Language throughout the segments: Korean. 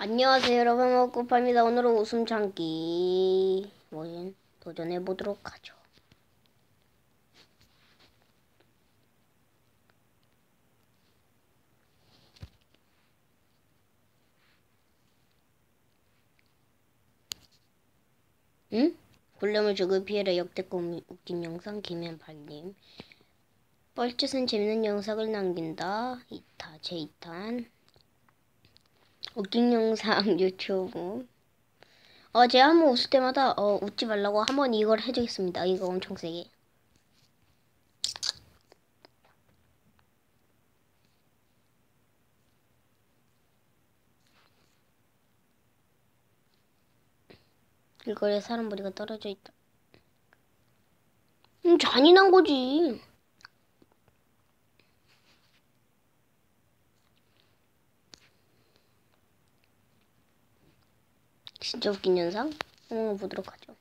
안녕하세요 여러분. 먹고파입니다. 오늘은 웃음 참기. 뭐인 도전해 보도록 하죠. 응? 굴렘을 적을 피해라. 역대급 웃긴 영상. 김현팔님. 뻘짓은 재밌는 영상을 남긴다. 2타 제2탄 웃긴 영상 유튜브. 어 제가 한 번 웃을 때마다 어 웃지 말라고 한 번 이걸 해주겠습니다. 이거 엄청 세게. 이거에 사람 머리가 떨어져 있다. 음 잔인한 거지 진짜 웃긴 영상 한번 보도록 하죠.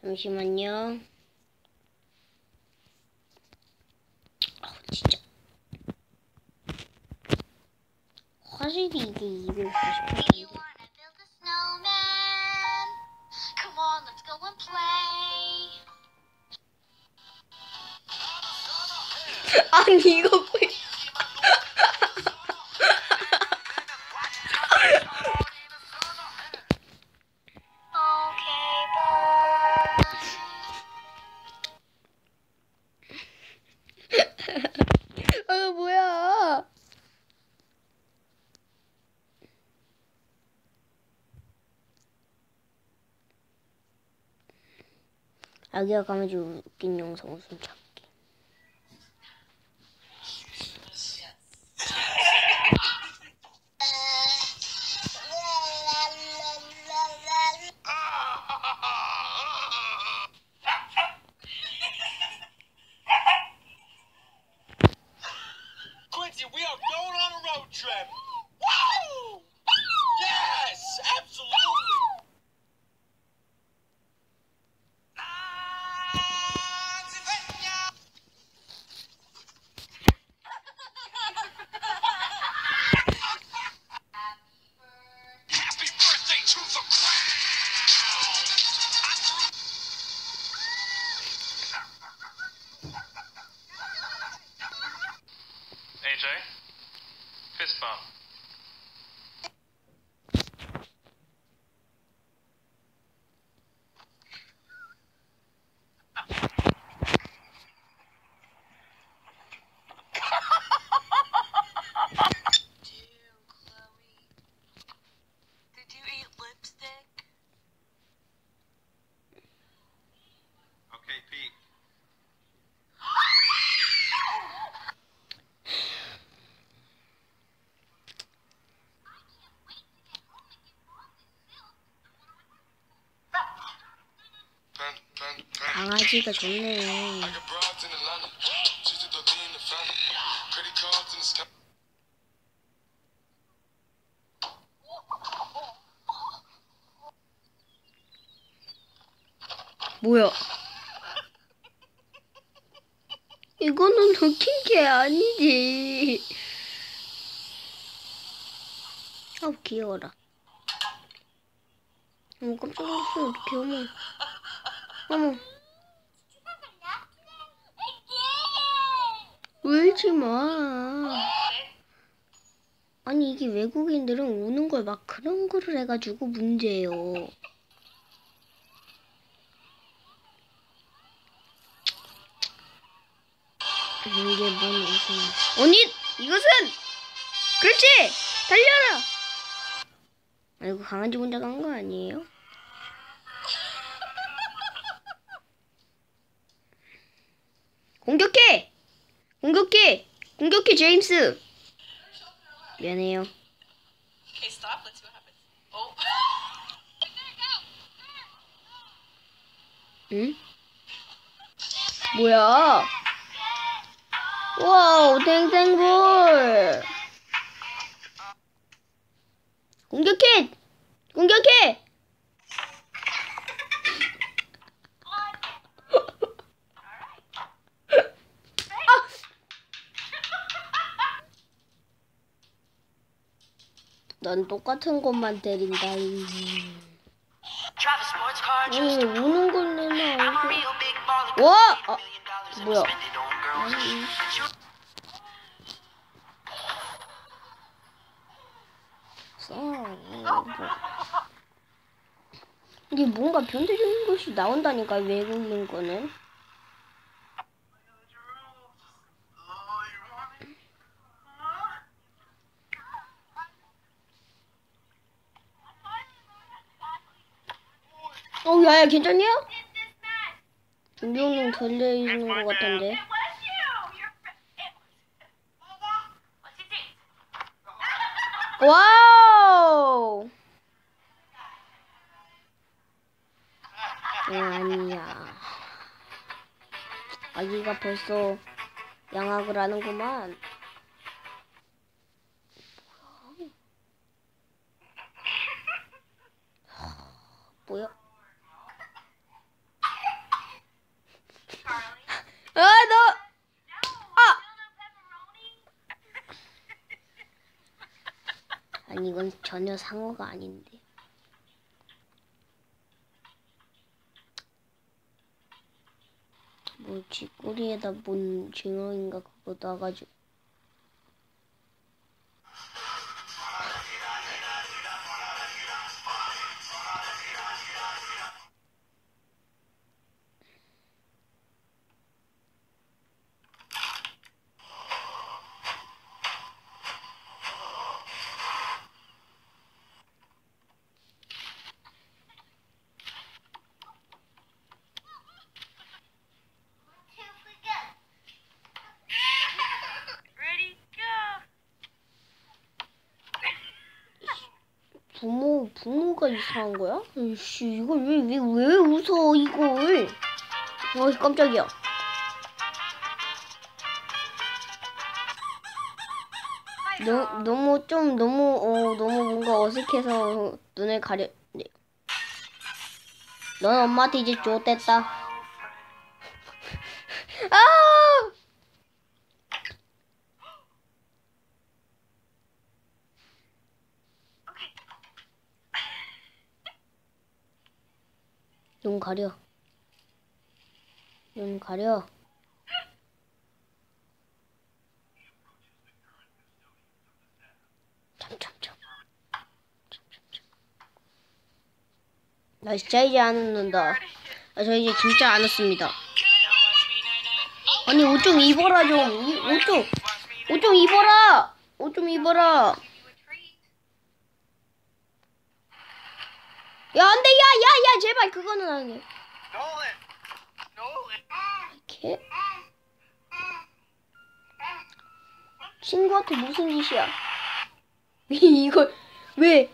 잠시만요. 아우 진짜. 화질이 이게 240p. 아니 이거 뭐야? Okay, bye. 아 뭐야? 아기가 강아지 웃긴 영상 웃음 찾 the sky. 뭐야? 이거는 웃긴 게 아니지. 아우 귀여워라. 어머 깜짝 놀랐어 어떡해 어머. 어머 울지 마. 아니 이게 외국인들은 우는 걸 막 그런 거를 해가지고 문제예요. 이게 뭔 웃음? 언니 이것은 그렇지 달려라. 아이고 강아지 혼자 간 거 아니에요? 공격해! 공격해! 공격해 제임스! 미안해요. Oh. 응? 뭐야? 와우, 땡땡볼! 공격해! 공격해! 넌 똑같은 것만 때린다. to 우는 걸 내놔. I'm a 이거. real big baller. 와! 아, 뭐야? 아니. 써. 뭐. 이게 뭔가 변태적인 것이 나온다니까 외국인 거는. 어, 야야 괜찮냐? 준비운동 덜려 있는 것 같은데. 와우. 응, 아니야. 아기가 벌써 양악을 하는구만. 뭐야? 아, 너! 아! 이건 전혀 상어가 아닌데. 뭐지? 꼬리에다 뭔 징어인가 그거 놔가지고. 부모, 부모가 이상한 거야? 이씨, 이걸 왜, 왜, 왜 웃어, 이걸? 어, 깜짝이야. 너, 너무 좀 너무 어 너무 뭔가 어색해서 눈을 가려. 네. 넌 엄마한테 이제 좆됐다. 아! 눈 가려. 눈 가려. 나 진짜 이제 안 웃는다. 아, 저 이제 진짜 안 웃습니다. 아니 옷 좀 입어라 좀. 옷 좀. 옷 좀 입어라. 옷 좀 입어라. 야 안돼 야야야 제발 그거는 안 해. Nolan! Nolan! 개. 친구한테 무슨 짓이야? 이걸 왜?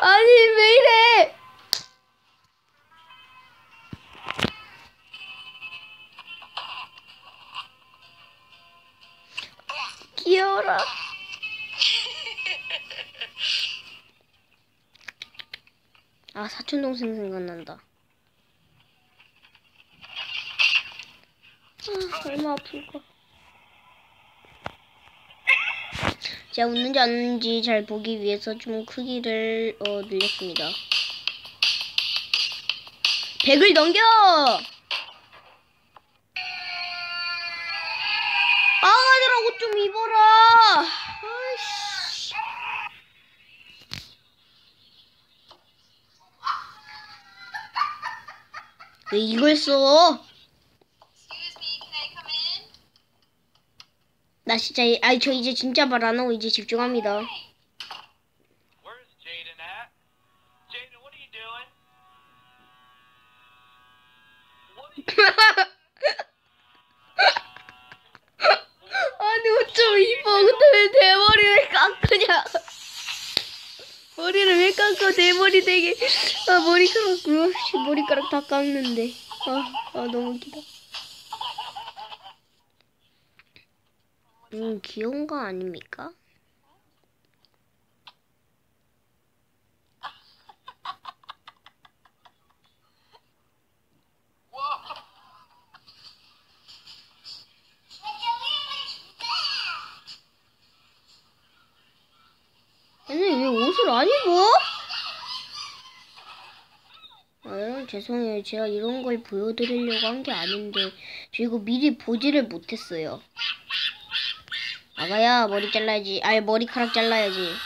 아니 왜 이래? 귀여워라. 아 사촌 동생 생각난다. 아, 얼마 아플까. 제가 웃는지 안 웃는지 잘 보기 위해서 좀 크기를 어, 늘렸습니다. 100을 넘겨! 아가들아 옷좀 입어라! 아이씨. 왜 이걸 써? 나 진짜 이- 아니 저 이제 진짜 말 안 하고 이제 집중합니다. 아니 어쩜 이뻐 근데 왜 대머리를 깎으냐. 머리를 왜 깎아? 대머리 되게. 아 머리카락 으씨 머리카락 다 깎는데. 아, 아 너무 웃기다 음 귀여운 거 아닙니까? 아니 왜 옷을 안 입어? 아, 여러분 죄송해요. 제가 이런 걸 보여드리려고 한 게 아닌데 저 이거 미리 보지를 못했어요. 아가야 머리 잘라야지. 아니 머리카락 잘라야지.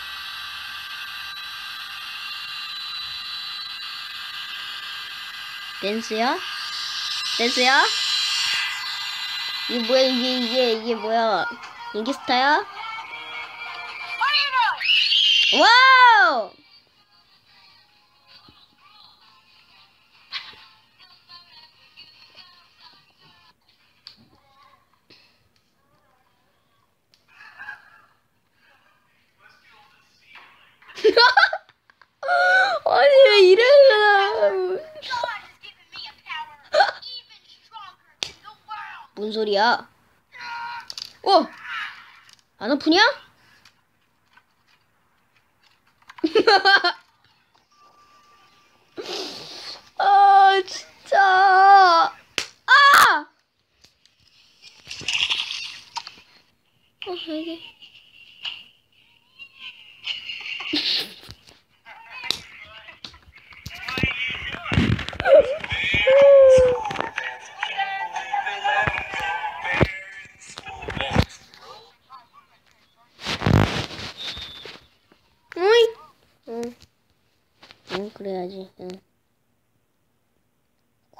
댄스야? 댄스야? 이게 뭐야 이게 이게 이게 뭐야? 인기 스타야? 와우! 소리야? 어? 안 아프냐? 아 진짜 아! 어 이게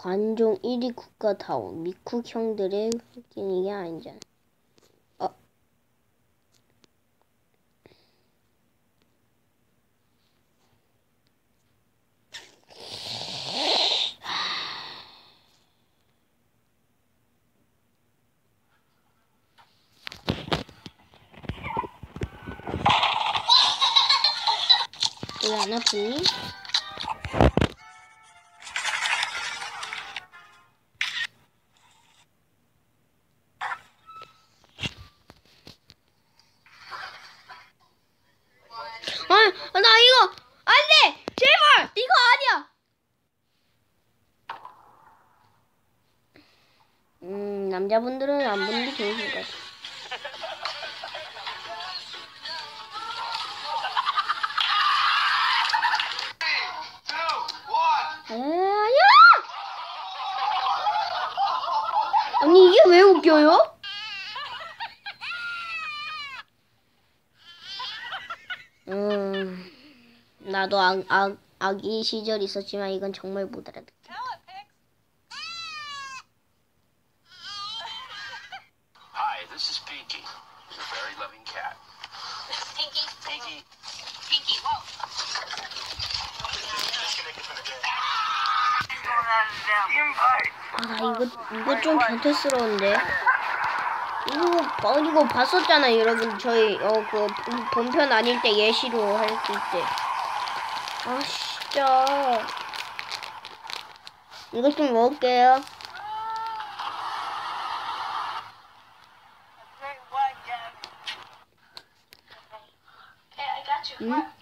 관종 1위 국가다운 미쿡 형들의 이게 아니잖아. 어. 왜안 아프니? 남자분들은 안 보는 게 좋으실 것 같아. 아야! 아니 이게 왜 웃겨요? 음, 나도 아, 아, 아기 시절 있었지만 이건 정말 못 알아듣. Very loving cat. Pinky, Pinky, Pinky, whoa. 아, 나 이거 이거 좀 변태스러운데. 이거 어, 이거 봤었잖아요, 여러분. 저희 어 그 본편 아닐 때 예시로 할 때. 아 진짜. 이거 좀 먹을게요. Hmm?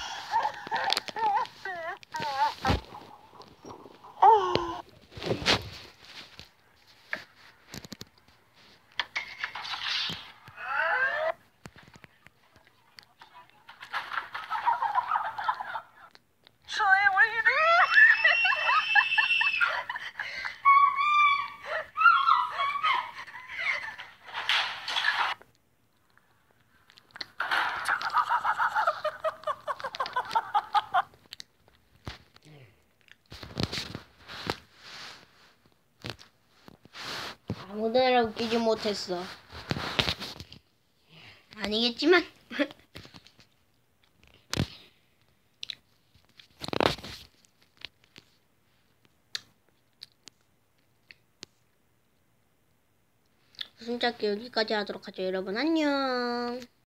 보느라 웃기지 못했어. 아니겠지만. 웃음 찾기 여기까지 하도록 하죠. 여러분 안녕.